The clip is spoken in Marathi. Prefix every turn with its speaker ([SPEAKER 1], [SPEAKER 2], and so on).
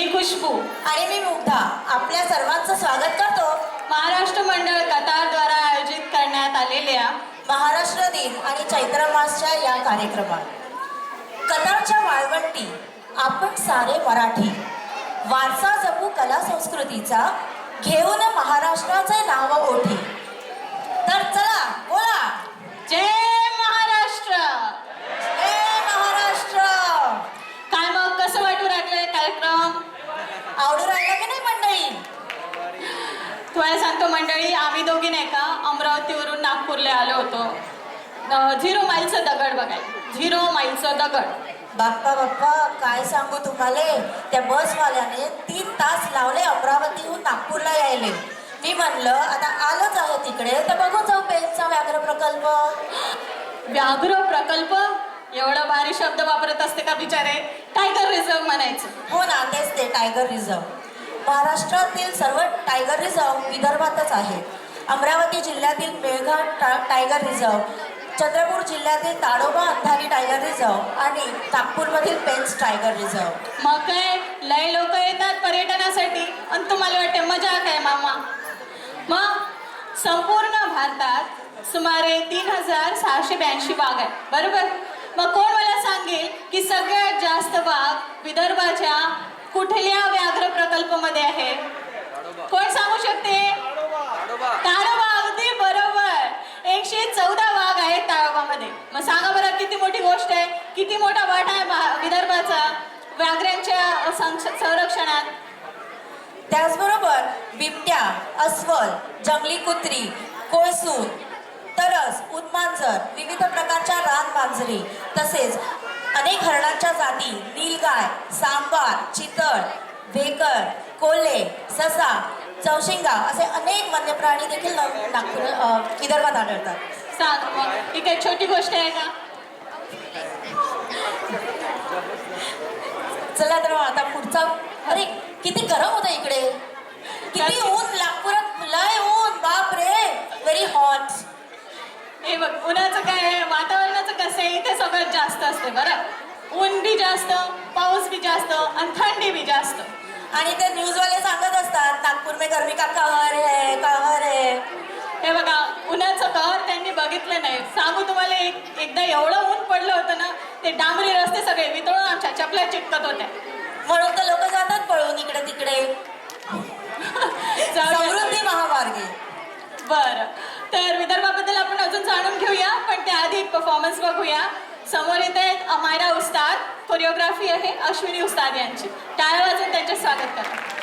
[SPEAKER 1] मी खुशबू.
[SPEAKER 2] आणि मी मुग्धा. आपल्या सर्वांचं स्वागत करतो.
[SPEAKER 1] महाराष्ट्र मंडळ कतारद्वारा आयोजित करण्यात आलेल्या
[SPEAKER 2] महाराष्ट्र दिन आणि चैत्र मासच्या या कार्यक्रमात. कतारच्या वाळवंटी आपण सारे मराठी. वारसा जपू कला संस्कृतीचा घेऊन महाराष्ट्राचे नाव ओठी तर चला बोला
[SPEAKER 1] जय महाराष्ट्र
[SPEAKER 2] ए महाराष्ट्र
[SPEAKER 1] काय मग कसं वाटू लागलंय कार्यक्रम
[SPEAKER 2] आवडू राहिला की नाही मंडळी
[SPEAKER 1] तुम्हाला सांगतो मंडळी आम्ही दोघी नाही का अमरावतीवरून नागपूरला आलो होतो. झिरो माईलचं दगड बघायला. झिरो माईलचं दगड.
[SPEAKER 2] बाप्पा बाप्पा काय सांगू तुम्हाला? त्या बसवाल्याने तीन तास लावले अमरावतीहून नागपूरला यायले. मी म्हणलं आता आलोच आहे तिकडे तर बघून जाऊ पेनचा व्याघ्र प्रकल्प.
[SPEAKER 1] व्याघ्र प्रकल्प? एवढा भारी शब्द वापरत असते का बिचारे? टायगर रिझर्व म्हणायचं.
[SPEAKER 2] हो ना तेच ते टायगर रिझर्व महाराष्ट्रातील सर्व टायगर रिझर्व विदर्भातच आहेत अमरावती जिल्ह्यातील मेळघाट टा टायगर रिझर्व चंद्रपूर जिल्ह्यातील ताडोबा अंधारी टायगर रिझर्व आणि नागपूरमधील पेन्स टायगर रिझर्व
[SPEAKER 1] मग काय? लय लोक येतात पर्यटनासाठी. आणि तुम्हाला वाटते मजा काय मामा? मग संपूर्ण भारतात सुमारे तीन हजार सहाशे ब्याऐंशी बाग आहे बरोबर? मग कोण मला सांगेल की सगळ्यात जास्त बाग विदर्भाच्या कुठल्या व्याघ्र प्रकल्पामध्ये आहे कोण सांगू शकते ताडोबा अगदी बरोबर एकशे चौदा वाघ आहेत ताडोबामध्ये मग सांगा बरं किती मोठी गोष्ट आहे. किती मोठा वाटा आहे विदर्भाचा व्याघ्रांच्या संरक्षणात?
[SPEAKER 2] त्याचबरोबर बिबट्या अस्वल जंगली कुत्री कोळसूर तरस उदमांजर विविध प्रकारच्या रानमांजरी तसेच अनेक हरणांच्या जाती नीलगाय सांबार चितळ भेकर कोल्हे ससा चौशिंगा असे अनेक वन्यप्राणी देखील नागपूर विदर्भात आढळतात.
[SPEAKER 1] सांग मग ही काही छोटी गोष्ट आहे का
[SPEAKER 2] चला तर आता पुढचा. अरे किती गरम होतं इकडे. किती ऊन नागपुरात लय ऊन बाप रे व्हेरी हॉट
[SPEAKER 1] हे बघ उन्हाचं काय आहे, वातावरणाचं कसं आहे? इथे सगळ्यात जास्त असते बरं? ऊन बी जास्त पाऊस बी जास्त आणि थंडी बी जास्त.
[SPEAKER 2] आणि ते न्यूजवाले सांगत असतात नागपूर में गर्मी का कहर है कहर है
[SPEAKER 1] हे बघा उन्हाचं कहर त्यांनी बघितलं नाही सांगू तुम्हाला एक एकदा एवढं ऊन पडलं होतं ना ते डांबरी रस्ते सगळे वितळून आमच्या चपल्या चिटकत होत्या.
[SPEAKER 2] म्हणून तर लोक जातात पळून इकडे तिकडे. समृद्धी महामार्गे.
[SPEAKER 1] बरं. तर विदर्भाबद्दल आपण अजून जाणून घेऊया पण त्याआधी परफॉर्मन्स बघूया. समोर येत आहेत अमायरा उस्ताद कोरिओग्राफी आहे अश्विनी उस्ताद यांची. टाळ्या वाजून त्यांचे स्वागत करा